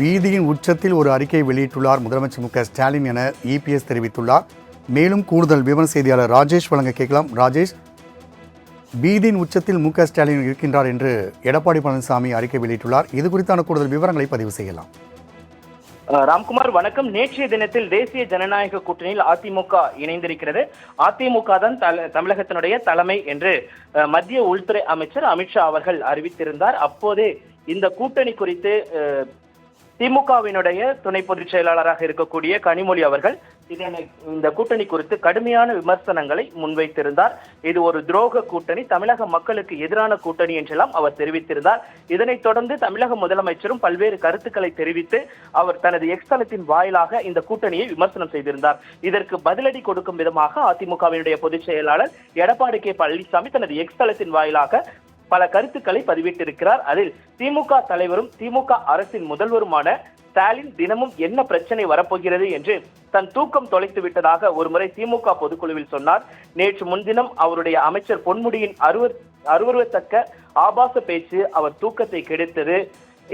பீதியின் உச்சத்தில் ஒரு அறிக்கை வெளியிட்டுள்ளார் முதலமைச்சர் மு ஸ்டாலின் என இபிஎஸ் தெரிவித்துள்ளார். மேலும் கூடுதல் விவரம் செய்தியாளர் ராஜேஷ் வழங்க கேட்கலாம். ராஜேஷ் பீதியின் உச்சத்தில் மு ஸ்டாலின் இருக்கின்றார் என்று எடப்பாடி பழனிசாமி அறிக்கை வெளியிட்டுள்ளார். இது குறித்தான கூடுதல் விவரங்களை பதிவு செய்யலாம். ராம்குமார் வணக்கம். நேற்றைய தினத்தில் தேசிய ஜனநாயக கூட்டணியில் அதிமுக இணைந்திருக்கிறது. அதிமுக தான் தல- தமிழகத்தினுடைய தலைமை என்று மத்திய உள்துறை அமைச்சர் அமித்ஷா அவர்கள் அறிவித்திருந்தார். அப்போதே இந்த கூட்டணி குறித்து திமுகவினுடைய துணை பொதுச் செயலாளராக இருக்கக்கூடிய கனிமொழி அவர்கள் இதனை இந்த கூட்டணி குறித்து கடுமையான விமர்சனங்களை முன்வைத்திருந்தார். இது ஒரு துரோக கூட்டணி தமிழக மக்களுக்கு எதிரான கூட்டணி என்றெல்லாம் அவர் தெரிவித்திருந்தார். இதனைத் தொடர்ந்து தமிழக முதலமைச்சரும் பல்வேறு கருத்துக்களை தெரிவித்து அவர் தனது எக்ஸ்தலத்தின் வாயிலாக இந்த கூட்டணியை விமர்சனம் செய்திருந்தார். இதற்கு பதிலடி கொடுக்கும் விதமாக அதிமுகவினுடைய பொதுச் செயலாளர் எடப்பாடி கே பழனிசாமி தனது எக்ஸ்தலத்தின் வாயிலாக பல கருத்துக்களை பதிவிட்டிருக்கிறார். அதில் திமுக தலைவரும் திமுக அரசின் முதல்வருமான ஸ்டாலின் தினமும் என்ன பிரச்சனை வரப்போகிறது என்று தன் தூக்கம் தொலைத்து விட்டதாக ஒருமுறை திமுக பொதுக்குழுவில் சொன்னார். நேற்று முன்தினம் அவருடைய அமைச்சர் பொன்முடியின் அருவர் அருவருவத்தக்க ஆபாச பேச்சு அவர் தூக்கத்தை கெடுத்தது.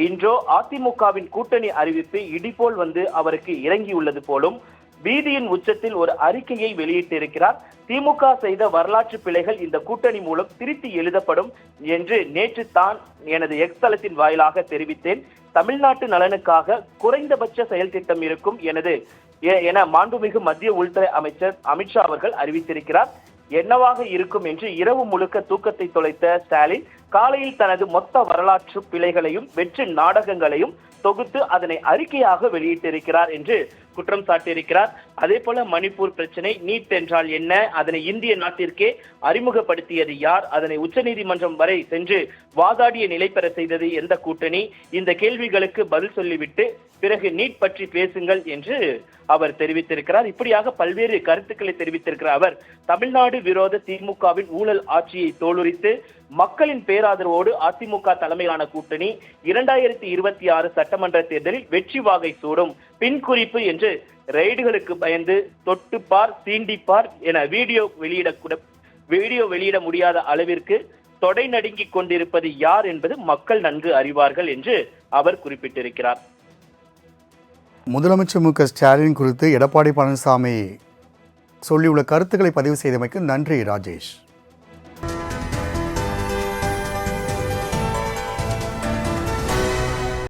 இன்றோ அதிமுகவின் கூட்டணி அறிவிப்பு இடிபோல் வந்து அவருக்கு இறங்கியுள்ளது போலும் பீதியின் உச்சத்தில் ஒரு அறிக்கையை வெளியிட்டிருக்கிறார். திமுக செய்த வரலாற்று பிழைகள் இந்த கூட்டணி மூலம் திருத்தி எழுதப்படும் என்று நேற்று தான் எனது எக்ஸ் தளத்தின் வாயிலாக தெரிவித்தேன். தமிழ்நாட்டு நலனுக்காக குறைந்தபட்ச செயல் திட்டம் இருக்கும் எனது என மாண்புமிகு மத்திய உள்துறை அமைச்சர் அமித்ஷா அவர்கள் அறிவித்திருக்கிறார். என்னவாக இருக்கும் என்று இரவு முழுக்க தூக்கத்தை தொலைத்த ஸ்டாலின் காலையில் தனது மொத்த வரலாற்று பிழைகளையும் வெற்றி நாடகங்களையும் தொகுத்து அதனை அறிக்கையாக வெளியிட்டிருக்கிறார் என்று குற்றம் சாட்டியிருக்கிறார். அதே போல மணிப்பூர் பிரச்சனை நீட் என்றால் என்ன? அதனை இந்திய நாட்டிற்கே அறிமுகப்படுத்தியது யார்? அதனை உச்சநீதிமன்றம் வரை சென்று வாதாடிய நிலை பெற செய்தது எந்த கூட்டணி? இந்த கேள்விகளுக்கு பதில் சொல்லிவிட்டு பிறகு நீட் பற்றி பேசுங்கள் என்று அவர் தெரிவித்திருக்கிறார். இப்படியாக பல்வேறு கருத்துக்களை தெரிவித்திருக்கிற அவர் தமிழ்நாடு விரோத திமுகவின் ஊழல் ஆட்சியை தோலுரித்து மக்களின் பேராதரவோடு அதிமுக தலைமையிலான கூட்டணி இரண்டாயிரத்தி இருபத்தி ஆறு சட்டமன்ற தேர்தலில் வெற்றி வாகை சூடும். பின் குறிப்பு என்று ரெய்டுகளுக்கு பயந்து தொட்டுப்பார் சீண்டிப்பார் என வீடியோ வெளியிடக்கூட வீடியோ வெளியிட முடியாத அளவிற்கு தொடை நடுங்கிக் கொண்டிருப்பது யார் என்பது மக்கள் நன்கு அறிவார்கள் என்று அவர் குறிப்பிட்டிருக்கிறார். முதலமைச்சர் மு க ஸ்டாலின் குறித்து எடப்பாடி பழனிசாமி சொல்லியுள்ள கருத்துக்களை பதிவு செய்தமைக்கு நன்றி ராஜேஷ்.